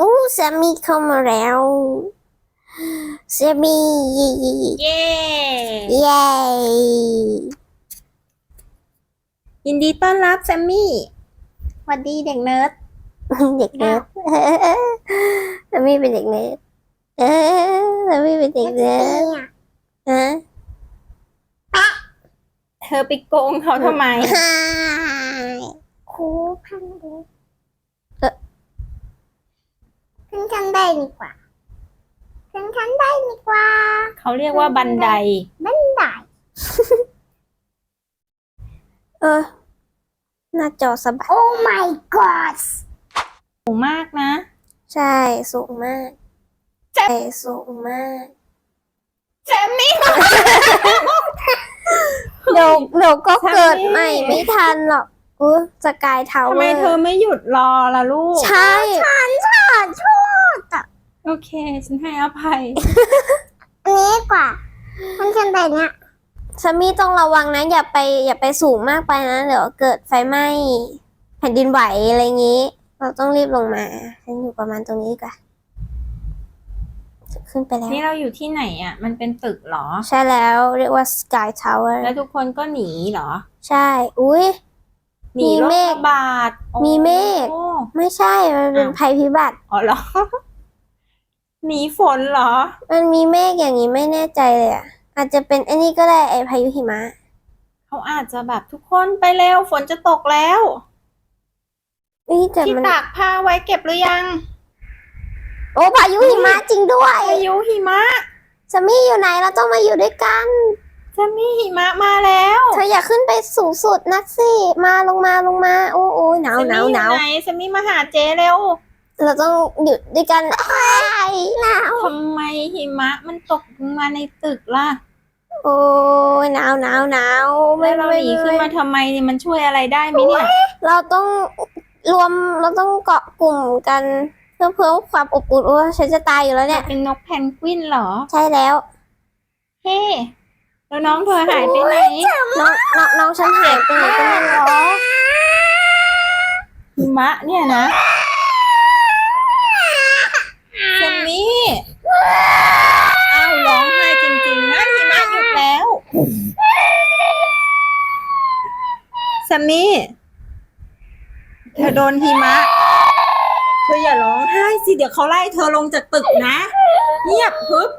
โอ้สามีเข้ามาแล้วสามีเย้เย้ยินดีต้อนรับแซมมี่สวัสดีเด็กเนิร์ดเด็กเนิร์ดสามีเป็นเด็กเนิร์ดเออสามีเป็นเด็กเนิร์ดฮะเธอไปโกงเขาทำไมครูพันเด็ก ขึ้นชั้นได้ดีกว่าขึ้นชั้นได้ดีกว่า เขาเรียกว่าบันได บันได เออ หน้าจอสบาย โอ้ my god สูงมากนะ ใช่ สูงมากแซ่บใช่ สูงมากแซมมี่ เดี๋ยวเดี๋ยวก็สามีเกิดใหม่ไม่ทันหรอกอู้สกายทาวเวทำไมอร์เธอไม่หยุดรอล่ะลูก ใช่ ฉันช อบชอบอะโอเค ฉันให้อภัย อันนี้ดีกว่าขึ้นชั้นได้เนี่ยสามีต้องระวังนะ อย่าไปอย่าไปสูงมากไปนะ เดี๋ยวเกิดไฟไหม้แผ่นดินไหวอะไรอย่างนี้ เราต้องรีบลงมาฉันอยู่ประมาณตรงนี้ดีกว่อนขึ้นไปแล้วนี่เราอยู่ที่ไหนอะ มันเป็นตึกเหรอ ใช่แล้วเรียกว่า Sky Tower แล้วทุกคนก็หนีเหรอ ใช่ อุ้ย หนีมีโรเมคฆระบาดโอ้มีเมฆไม่ใช่ มันเป็นอ้าว ภัยพิบัติ อ๋อเหรอ หนีฝนเหรอ มันมีเมฆอย่างนี้ไม่แน่ใจเลยอะ อาจจะเป็นไอ้นี่ก็ได้ไอพายุหิมะ เขาอาจจะแบบทุกคนไปเร็วฝนจะตกแล้ว นี่แต่ที่มัน ตากผ้าไว้เก็บหรือยังโอ้พายุหิมะจริงด้วย พายุหิมะสามีอยู่ไหนเราต้องมาอยู่ด้วยกัน จะมีหิมะมาแล้วเธออย่าขึ้นไปสูงสุดนักสิมาลงมาลงมา โอ้โอ้หนาวหนาวหนาวจะมีอยู่ไหนจะมีมาหาเจเร็ว เราต้องอยู่ด้วยกันอ้ายหนาวทำไมหิมะมันตกลงมาในตึกล่ะโอ้ยหนาวหนาวหนาวไม่แล้วเราไม่หนีขึ้นไม่มาทำไมเนี่ยมันช่วยอะไรได้ไหมเนี่ย เราต้องรวมเราต้องเกาะกลุ่มกันเพื่อเพิ่มความอบอุ่นโอ้ฉันจะตายอยู่แล้วเนี่ย เป็นนกแพนกวินเหรอ ใช่แล้ว เฮ้ แล้วน้องเธอหายไปไหน น้องน้องน้องฉันหายไปไหนก็ไม่รู้หิมะเนี่ยนะเซมมี่อ้าวร้องไห้จริงๆนะหิมะหยุดแล้วแซมมี่เธอโดนหิมะ เธออย่าร้องไห้สิเดี๋ยวเขาไล่เธอลงจากตึกนะ เงียบฮึบ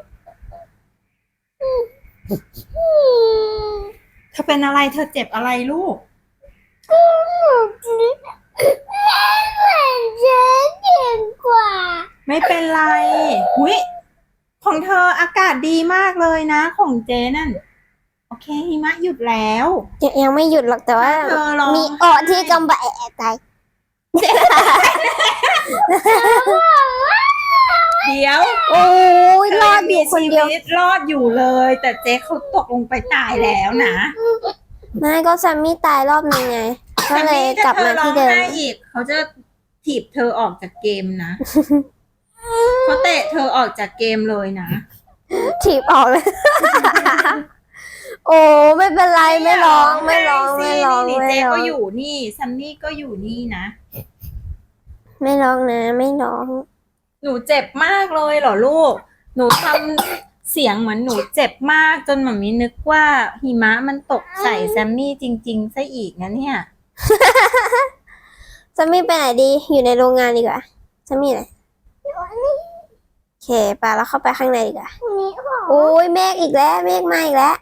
เธอเป็นอะไร เธอเจ็บอะไรลูกเจ๊เก่งกว่าไม่เป็นไรหุยของเธออากาศดีมากเลยนะ ของเจนั่น โอเคหิมะหยุดแล้ว ยังยังไม่หยุดหรอกแต่ว่า เธอร้องมีออที่กำบะแอะตาย เดี๋ยวโอ้ยรอดอยู่คนเดียวธมีชีวิตรอดอยู่เลย แต่เจ๊เขาตกลงไปตายแล้วนะไม่ก็แซมมี่ตายรอบนึงไงก็เลยกลับมาที่เดิมถ้ธอร้องไห้อีกเขาจะถีบเธอออกจากเกมนะเขาเตะเธอออกจากเกมเลยนะถีบออกเลย โอ้ไม่เป็นไรไม่ร้องไม่ร้องไม่ร้องนี่ไม่เจ๊ร้อก็งอยู่นี่ซันนี่ก็อยู่นี่นะ ไม่ร้องนะ ไม่ร้อง หนูเจ็บมากเลยเหรอลูก หนูทำเสียงเหมือนหนูเจ็บมากจนหมามีนึกว่าหิมะมันตกใส่แซมมี่จริงๆซะอีกนะเนี่ยแซมมี่ไปไหนดีอยู่ในโรงงานดีกว่าแซมมี่ไหนโอเคไปแล้วเข้าไปข้างในดีกว่าตรงนี้บอกโอ้ยเมฆอีกแล้ว เมฆมาอีกแล้ว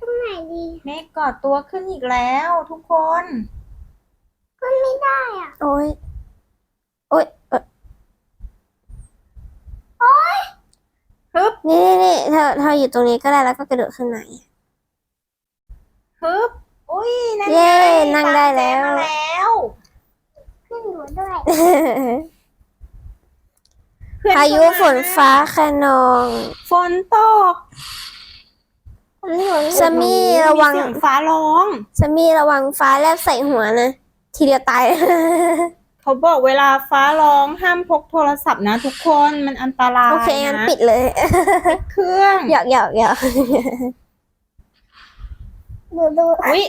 ตรงไหนดีเมฆก่อตัวขึ้นอีกแล้ว ทุกคน ก็ไม่ได้อะ โอ้ยโอ้ยเอ่อ ฮึบ นี่นี่นี่ เธอเธออยู่ตรงนี้ก็ได้แล้วก็กระโดดขึ้นมาฮึบอุ้ยนั่นเย้ไงนั่งได้แล้ว ตามเจ๊มาแล้วขึ้นหนูด้วยเพื่อนพายุฝนฟ้าขนองฝนตกผมหนูสามีระวังมีเสียงฟ้าร้องสามีระวังฟ้าแลบใส่หัวนะ ทีเดียวตาย เขาบอกเวลาฟ้าร้องห้ามพกโทรศัพท์นะทุกคนมันอันตรายโอเคงั้นนะปิดเลย เครื่องหยอกหยอกหยอกดูดูอุ้ย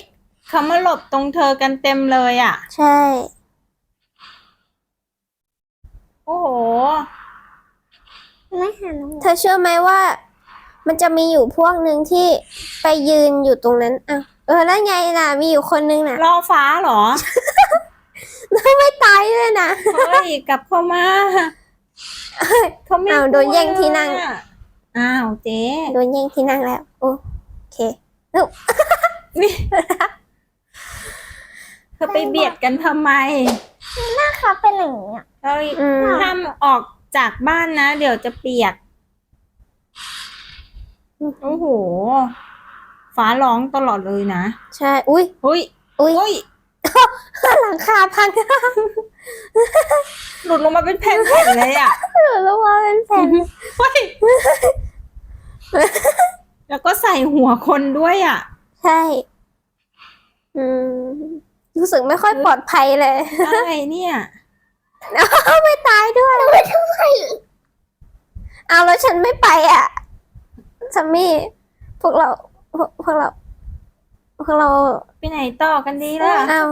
เขามาหลบตรงเธอกันเต็มเลยอะ ใช่ โอ้โหเธอเชื่อไหมว่า มันจะมีอยู่พวกหนึ่งที่ไปยืนอยู่ตรงนั้นอะเออแล้วไงล่ะมีอยู่คนนึงนะรอฟ้าหรอ ไม่ตายเลยนะ เฮ้ยกลับเข้ามาเขาไม่อ้าวโดนแย่งที่นั่งกลัวอ้าวเจ๊โดนแย่งที่นั่งแล้ว โอเคเธอไปเบียดกันทำไมหน้าเขาเป็นอย่างนี้อะเฮ้ยอืม ห้ามออกจากบ้านนะ เดี๋ยวจะเปียก โอ้โหฟ้าร้องตลอดเลยนะใช่ อุ้ยเฮ้ยอุ้ยเฮ้ย หลังคาพังหลุดลงมาเป็นแผ่นๆเลยอะหรือแล้วว่าเป็นแผ่นเฮ้ยแล้วก็ใส่หัวคนด้วยอะ ใช่ อืม รู้สึกไม่ค่อยปลอดภัยเลยอะไรเนี่ยไม่ตายด้วยเอาแล้วฉันไม่ไปอะซัมมี่พวกเราพวกพวกเรา พวกเราไปไหนต่อกันดีล่ะเอา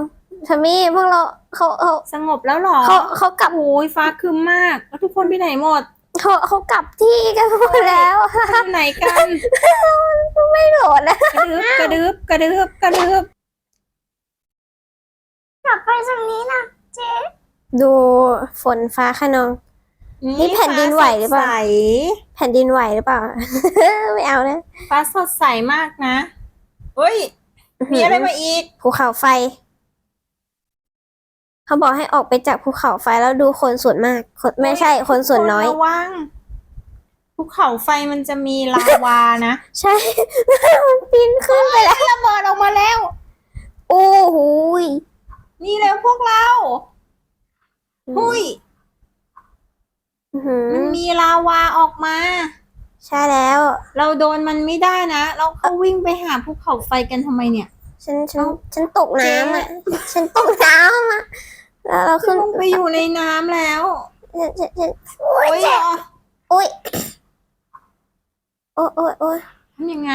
ซัมมี่พวกเราเขาเขาสงบแล้วเหรอเขาเขากลับโอ้ยฟ้าครึมมาก แล้วทุกคนไปไหนหมดเขาเขากลับที่กันหมดแล้วไปไหนกันไม่โหลดนะกระดึบกระดึบกระดึบกระดึบกลับไปตรงนี้นะเจ๊ดูฝนฟ้าขนองนี่แผ่นดินไหวหรือเปล่าฟ้าสดใสแผ่นดินไหวหรือเปล่าไม่เอานะฟ้าสดใสมากนะเฮ้ย มีอะไรมาอีก ภูเขาไฟ เขาบอกให้ออกไปจากภูเขาไฟแล้วดูคนส่วนมากคนไม่ใช่คนส่วนน้อย ระวังภูเขาไฟมันจะมีลาวานะใช่ มันปีนขึ้นไปแล้วระเบิดออกมาแล้ว โอ้โหยนี่แล้วพวกเราหุยอื้อหือมันมีลาวาออกมา ใช่แล้ว เราโดนมันไม่ได้นะ เราเขาวิ่งไปหาภูเขาไฟกันทำไมเนี่ย ฉันฉันฉันตกน้ำอะฉันตกน้ำอะแล้วเราขึ้ขึ้นนลงไปอยู่ในน้ำแล้วฉันฉันฉันโอ้ยโอ้ยโอ้ยโอ้ยโอ้ยทำยังไง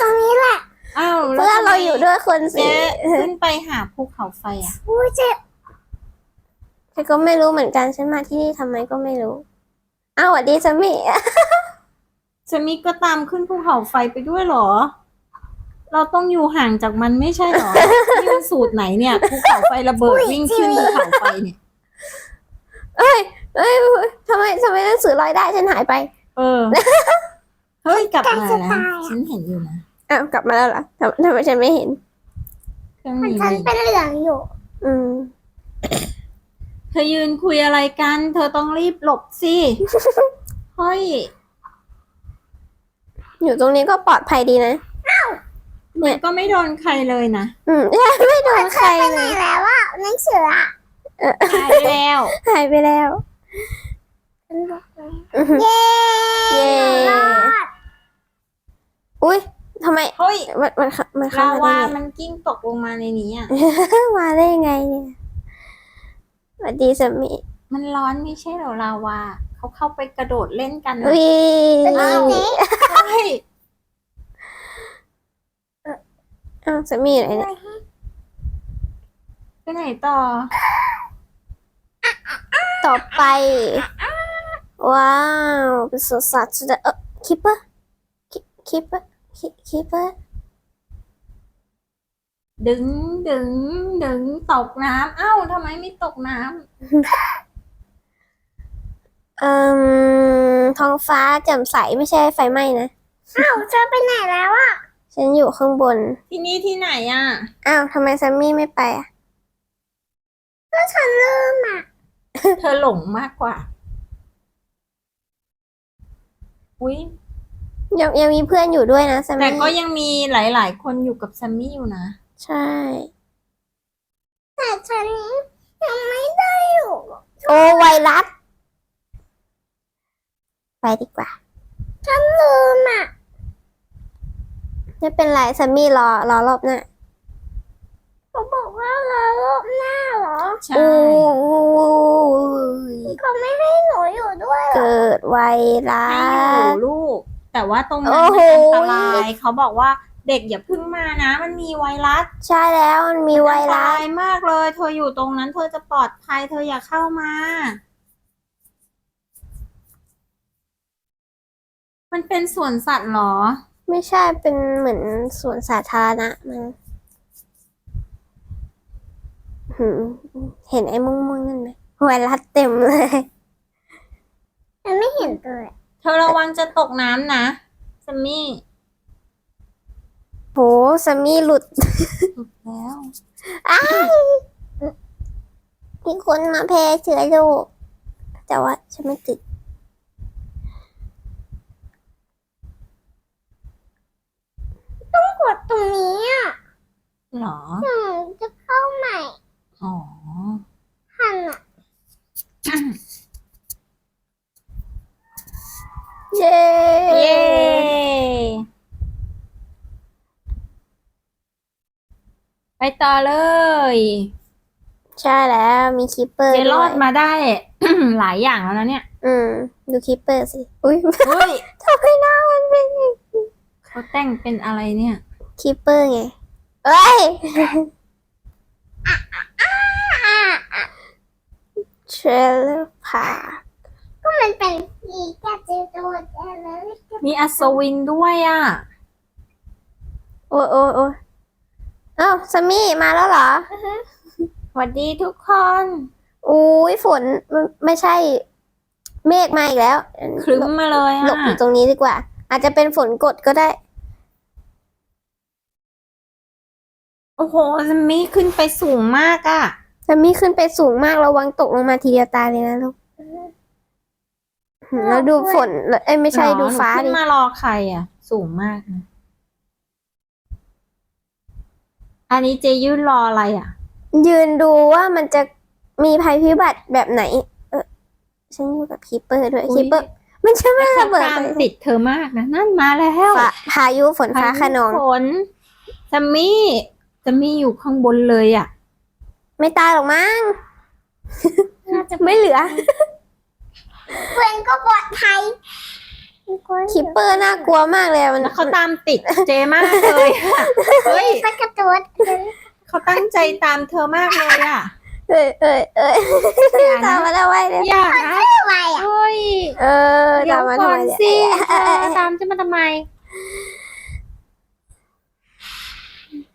ตรงนี้แหละอ้าวแล้วเพื่อนเราอยู่ด้วยคนสิเจ๊ขึ้นไปหาภูเขาไฟอะอุ้ยเจ๊ฉันก็ไม่รู้เหมือนกันฉันมาที่นี่ทำไมก็ไม่รู้อ้าวสวัสดีซัม มี่จะมีก็ตามขึ้นภูเขาไฟไปด้วยเหรอ เราต้องอยู่ห่างจากมันไม่ใช่เหรอ นี่มันสูตรไหนเนี่ยภูเขาไฟระเบิดวิ่งขึ้นภูเขาไฟเนี่ย เอ้ยเอ้ยทำไมทำไมหนังสือลอยได้ฉันหายไป เออ เฮ้ยกลับมานะฉันเห็นอยู่นะอ้าวกลับมาแล้วเหรอทำทำไมฉันไม่เห็นเครื่องมันนี้ฉันเป็นเหลืองอยู่ อืม เธอยืนคุยอะไรกัน เธอต้องรีบหลบสิ เฮ้ย อยู่ตรงนี้ก็ปลอดภัยดีนะมันก็ไม่โดนใครเลยนะอืมใช่ไม่โดนใครไปเลไหนยแล้วอะหนังสืออะหายไปแล้วหายไปแล้วฉันบอกเลยอื้อหือเย้เย้รอดอุ้ยทำไมเฮ้ยมันมันมันเข้าลามาได้วาไงมันกิ้งตกลงมาในนี้อะ มาได้ยังไงเนี่ยสวัสดีสามีมันร้อนไม่ใช่เหรอลาวาเขาเข้าไปกระโดดเล่นกันนะวิอ้าวเฮ้ย อ้าวสามีอยู่ไหนเนี่ยไปไหนต่อ ต่อไป ว้าวเป็นสวนสัตว์สุดเออคิปเปอร์คิปเปอร์คิปเปอร์ดึงดึงดึงตกน้ำเอ้าทำไมไม่ตกน้ เอ่มท้องฟ้าแจ่มใสไม่ใช่ไฟไหม้นะ อ้าวเธอไปไหนแล้วอะฉันอยู่ข้างบนำที่นี่ที่ไหนอะ อ้าวทำไมแซมมี่ไม่ไปอะ ก็ฉันลืมอะเธอหลงมากกว่า อุ้ยยังยังมีเพื่อนอยู่ด้วยนะแซมแต่มี่ก็ยังมีหลาย ๆ คนอยู่กับแซมมี่อยู่นะ ใช่ แต่ฉันยังไม่ได้อยู่ โอ้ไวรัส ไปดีกว่า ฉันลืมอะไม่เป็นไรแซมมี่รอรอรอบหน้าเขาบอกว่าเรารอบหน้าเหรอใช่ โอ้ยเขาไม่ให้หนูอยู่ด้วยเหรอ เกิดไวรัให้อยู่ส ลูก แต่ว่าตรงนั้นโอ้มันโหอันตราย เขาบอกว่าเด็กอย่าเพึ่งมานะ มันมีไวรัสใช่แล้วมันมีไวอันตรัราสยมากเลย เธออยู่ตรงนั้น เธอจะปลอดภัย เธออย่าเข้ามา มันเป็นสวนสัตว์เหรอ ไม่ใช่เป็นเหมือนสวนสาธารณะมันหืมเห็นไอ้ม่วงๆนั่นไหมไวรัสเต็มเลย มันไม่เห็นตัว เธอระวังจะตกน้ำนะซัมมี่โหสามีหลุด แล้วมีคนมาแพ้เชื้อโรคแต่ว่าฉันไม่ติด กดตรงนี้อะเหรอหนูจะเข้าใหม่ อ๋อหันอะ เย้เย้ไปต่อเลย ใช่แล้วมีคิปเปอร์เจรด้อวดยมาได้ หลายอย่างแล้วนะเนี่ย อืม ดูคิปเปอร์สิ อุ้ยเฮ้ยทำไมหน้ามันเป็นอย่างนี้ เขาแต่งเป็นอะไรเนี่ยคิปเปอร์ไงเอ้ยเทรลเลอร์พาร์คก็มันเป็นสีกาเจโดดแล้วมีอัศวินด้วยอะ โอ้ยโอ้ยโอ้ยเอ้าสามีมาแล้วเหรอ สวัสดีทุกคน อุ้ยฝนมันไม่ใช่ เมฆมาอีกแล้วครึ้มมาเลยหลอะบอยู่ตรงนี้ดีกว่า อาจจะเป็นฝนกดก็ได้ โอ้โหซัมมี่ขึ้นไปสูงมากอะสามีขึ้นไปสูงมากระวังตกลงมาทีเดียวตายเลยนะลูกหืมแล้วดูฝนแล้วเอ้ยไม่ใช่หรอดูฟ้าหนูดิขึ้นมารอใครอะสูงมากนะอันนี้เจยืนรออะไรอะยืนดูว่ามันจะมีภัยพิบัติแบบไหน เออฉันอยู่กับคีเปอร์ด้วยอุ๊ยคีเปอร์มันจะไม่เขาระเบิดตามเลยติดเธอมากนะนั่นมาแล้ว ฟ้าพายุฝนฟ้าขนอง ฝนซัมมี่ ซัมมี่อยู่ข้างบนเลยอะ ไม่ตายหรอกมั้ง น่าจะไม่เหลือ เพื่อนก็ปลอดภัยคีเปอร์น่ากลัวมากเลยอะมันแล้วเขาตามติดเจมากเลยอะเฮ้ยสักกระตัวเขาตั้งใจตามเธอมากเลยอะ เอ้ยเอ้ยเอ้ยอย่าตานะมมาทำไมเนี่ยอย่านะอะไรอะเฮ้ยเออเดี๋ยตาวมมาก่ทำอไมนเนี่ยสิเอ้ยเอ้ยเธอเอ้ยตามจะมาทำไม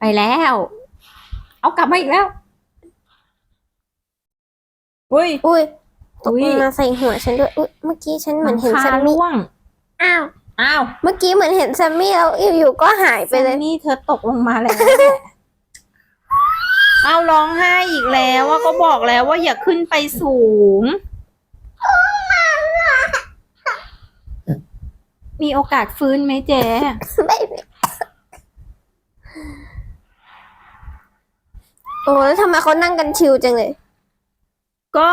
ไปแล้ว เอากลับมาอีกแล้ว อุ้ย อุ้ยตกอุ๊ยลงมาใส่หัวฉันด้วยอุ้ยเมื่อกี้ฉันเหมือนเห็นหลังแซคามมี่ร่วง อ้าวอ้าวเมื่อกี้เหมือนเห็นแซมมี่แล้วอยู่ๆก็หายไปเลยซันนี่เธอตกลงมาแล้ว เอาร้องไห้อีกแล้วว่าก็บอกแล้วว่าอย่าขึ้นไปสูง มีโอกาสฟื้นไหมเจ๊ ไม่ไม่ โอ้แล้วทำไมเขานั่งกันชิวจังเลย ก็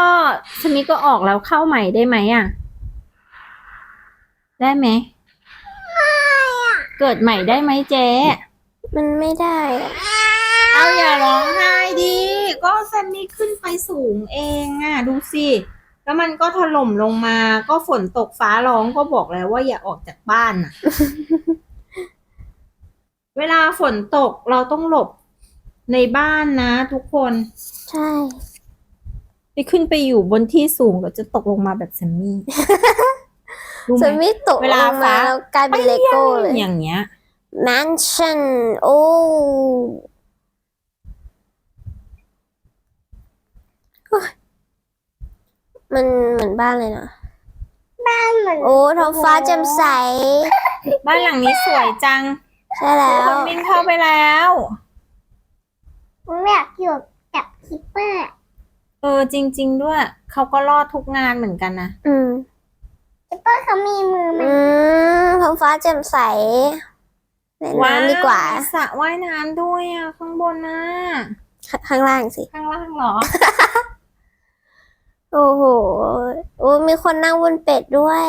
สมิก็ออกแล้วเข้าใหม่ได้ไหมอะ ได้ไหม เกิดใหม่ได้ไหมเจ๊มันไม่ได้อะเอาอย่าร้องไห้ดิ ก็ซันนี่ขึ้นไปสูงเองอะ ดูสิ แล้วมันก็ถล่มลงมา ก็ฝนตกฟ้าร้องก็บอกแล้วว่าอย่าออกจากบ้านอะ เวลาฝนตกเราต้องหลบ ในบ้านนะทุกคน ใช่ ไปขึ้นไปอยู่บนที่สูงเราจะตกลงมาแบบแซมมี่รู้ไหแซมมมี่ตกเวลลางฟ้ามาแล้วกลายเป็นเลโก้เลย อย่างเงี้ยแมนชั่นโอ้โอ้ยมันเหมือนบ้านเลยนะบ้านเหมือนโอ้ท้องฟ้าแจ่มใส บ้านหลังนี้สวยจังใช่แล้ควนวิ่งเข้าไปแล้ว ไม่อยากอยู่กับคิปเปอร์ เออจริง ๆ ด้วย เขาก็รอดทุกงานเหมือนกันนะ อืมคิปเปอร์เขามีมือไหมอืมท้องฟ้าแจ่มใสเล่นน้ำดีกว่ามีสระว่ายน้ำด้วยอะ ข้างบนนะขข้างล่างสิ ข้างล่างเหรอ โอ้โหโอ้มีคนนั่งบนเป็ดด้วย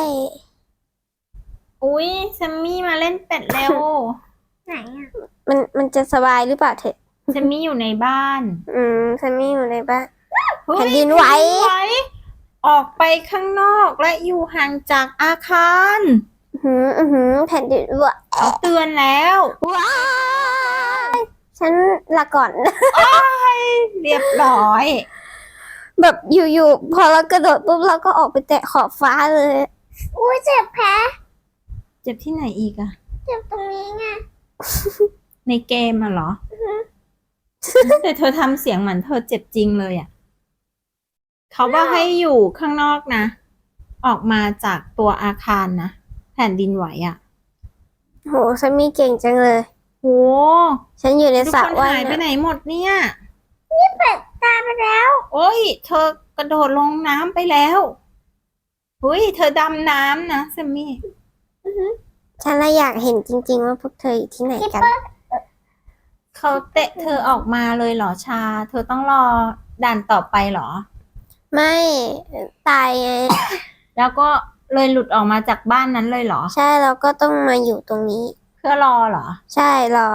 อุ้ยแซมมี่มาเล่นเป็ดเร็ว ไหนอะ มันมันจะสบายหรือเปล่าเถอะ แซมมี่อยู่ในบ้านอืมแซมมี่อยู่ในบ้านเฮ้ยแผ่นดินไหว แผ่นดินไหวออกไปข้างนอกและอยู่ห่างจากอาคารอื้อหืออือหือแผ่นดินไหวเขาเตือนแล้วว้ายฉันลาก่อน เรียบร้อย แบบอยู่ๆพอเรากระโดดปุ๊บเราก็ออกไปแตะขอบฟ้าเลย อุ้ยเจ็บแผลเจ็บที่ไหนอีกอะเจ็บตรงนี้ไงในเกมอะเหรอ แต่เธอทำเสียงเหมือนเธอเจ็บจริงเลยอะเขาบอกให้อยู่ข้างนอกนะ ออกมาจากตัวอาคารนะ แผ่นดินไหวอะโหซัมมี่เก่งจังเลยโอ้ฉันอยู่ในทุกสระคนว่ายหายไปน้ไหนหมดเนี่ยตายไปแล้ว โอ้ย เธอกระโดดลงน้ำไปแล้วเฮ้ย เธอดำน้ำนะแซมมี่ำฉันเลยอยากเห็นจริง ๆ ว่าพวกเธออยู่ที่ไหนกัน เขาเตะเธอออกมาเลยเหรอชา เธอต้องรอด่านต่อไปเหรอ ไม่ตายไง แล้วก็เลยหลุดออกมาจากบ้านนั้นเลยเหรอ ใช่แล้วก็ต้องมาอยู่ตรงนี้ เพื่อรอเหรอ ใช่รอ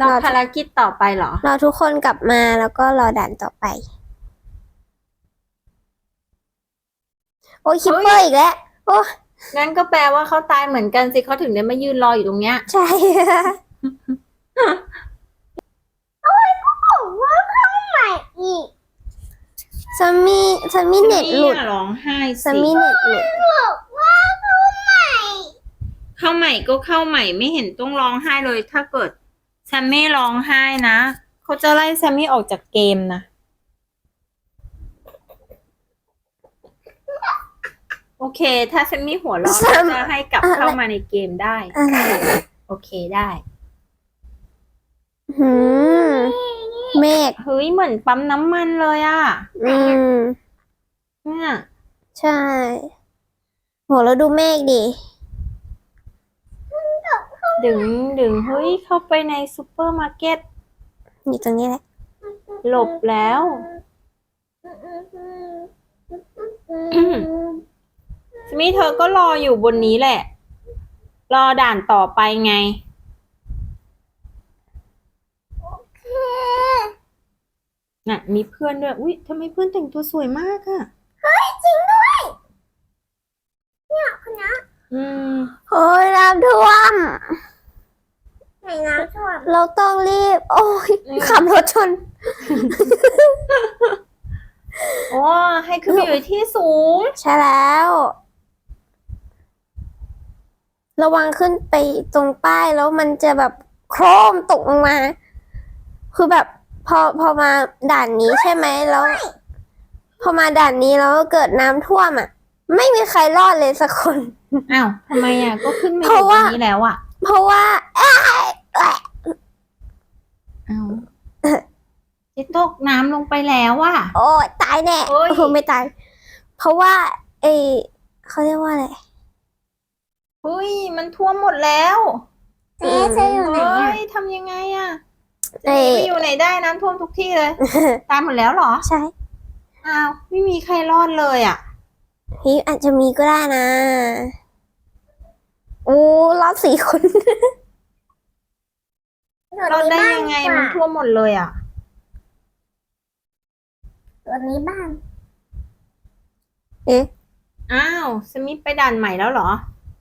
รอรอภารกิจต่อไปเหรอ รอทุกคนกลับมาแล้วก็รอด่านต่อไป โอ้ยคิปเปอร์อีกแล้วโอ้งั้นก็แปลว่าเขาตายเหมือนกันสิเขาถึงได้มายืนรออยู่ตรงเนี้ย ใช่ บอกว่าเข้าให ม่อีกซัมมี่ซัมมี่เน็ตหลุดร้องไห้ซัมมี่เน็ตหลุดบอกว่าเข้าใหม่เข้าใหม่ก็เข้าใหม่ไม่เห็นต้องร้องไห้เลย ถ้าเกิดแซมมี่ร้องไห้นะเขาจะไล่แซมมี่ออกจากเกมนะ โอเค ถ้าแซมมี่หัวเราะก็จะให้กลับเข้ามาในเกมได้ อะไรโอเคได้ หืม เมฆเฮ้ยเหมือนปั๊มน้ำมันเลยอะอืม เนี่ยใช่โหแล้วดูเมฆดิดึงดึงเฮ้ยเข้าไปในซูเปอร์มาร์เก็ตอยู่ตรงนี้แหละ หลบแล้ว สมิเธอก็รออยู่บนนี้แหละ รอด่านต่อไปไง น่ะ มีเพื่อนด้วย อุ๊ยทำไมเพื่อนแต่งตัวสวยมากอะจริงด้วย เนี่ยคุณนะอืม โอ้ยน้ำท่วม ไหนน้ำท่วมเราต้องรีบ โอ้ยขับรถชน โอ้ให้ขึ้นไปอยู่ที่สูง ใช่แล้ว ระวังขึ้นไปตรงป้ายแล้วมันจะแบบโครมตกลงมา คือแบบ พอพอมาด่านนี้ใช่ไหมแล้ว พอมาด่านนี้แล้วเกิดน้ำท่วมอะ ไม่มีใครรอดเลยสักคน อ้าวทำไมอะก็ขึ้นมาอเพราะยู่ตรว่า งนี้แล้วอะเพราะว่าเอ้ยเอ้ยอ้าวเจะตกน้ำลงไปแล้วอะ โอ้ยตายแน่โอ้ย โอ้ไม่ตาย เพราะว่าเออเขาเรียกว่าอะไร เฮ้ยมันท่วมหมดแล้วเจ๊เจ๊อยู่ไหนเฮ้อะยทำยังไงอะ เอ้จะหนียไปอยู่ไหนได้น้ำท่วมทุกที่เลย ตายหมดแล้วเหรอ ใช่อ้าวไม่มีใครรอดเลยอะเฮ้ยอาจจะมีก็ได้นะโอ้รอบสี่คน รอดได้ยังไงมันท่วมหมดเลยอะ ตัวนี้บ้างเอ๊ะอ้าวสมิธไปด่านใหม่แล้วเหรอ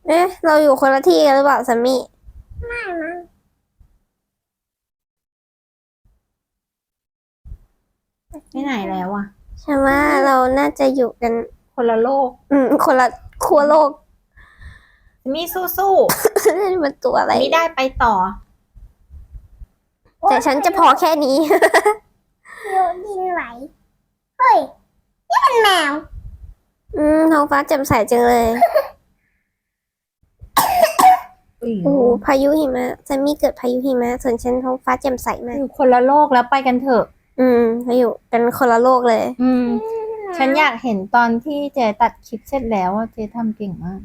เอ๊ะ เราอยู่คนละที่กันหรือเปล่าซัมมี่ไม่มั้ง ไปไหนแล้วอะฉันว่าเราน่าจะอยู่กัน คนละโลกอืม คนละขั้วโลกสมิธสู้นี่มันตัวอะไรๆไม่ได้ไปต่อ แต่ฉันจะพอแค่นี้ โยนดินไหว เฮ้ย นี่มันแมว อืมท้องฟ้าแจ่มใสจังเลยโอ้โหพายุหิมะซัมมี่เกิดพายุหิมะ ส่วนฉันท้องฟ้าแจ่มใสมากอยู่คนละโลกแล้วไปกันเถอะ อืมเราอยู่กันคนละโลกเลย อืม ฉันอยากเห็นตอนที่เจตัดคลิปเสร็จแล้วว่าเจทำเก่งมาก